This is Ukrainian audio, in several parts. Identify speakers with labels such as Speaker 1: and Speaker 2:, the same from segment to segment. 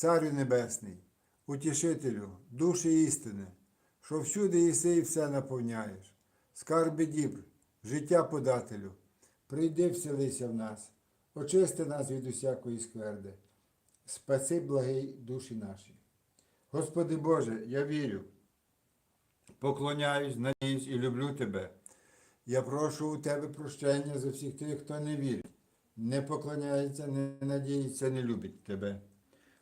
Speaker 1: Царю Небесний, утішителю, душі істини, що всюди єси і все наповняєш, скарби дібр, життя подателю, прийди вселися в нас, очисти нас від усякої скверди, спаси благий душі наші. Господи Боже, я вірю, поклоняюсь, надіюсь і люблю Тебе. Я прошу у Тебе прощення за всіх тих, хто не вірить, не поклоняється, не надіється, не любить Тебе.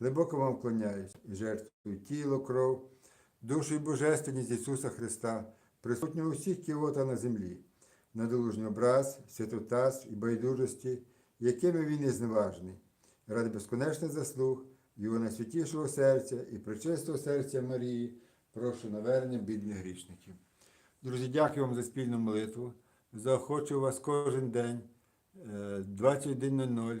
Speaker 1: Глибоко вам вклоняюсь і жертвую тіло, кров, душу і божественність Ісуса Христа, присутнього у всіх кілота на землі, надолужній образ, святотаз і байдужості, якими він і зневажний, ради безконечних заслуг Його найсвятішого серця і пречистого серця Марії, прошу навернення бідних грішників. Друзі, дякую вам за спільну молитву. Заохочу вас кожен день е, 21.00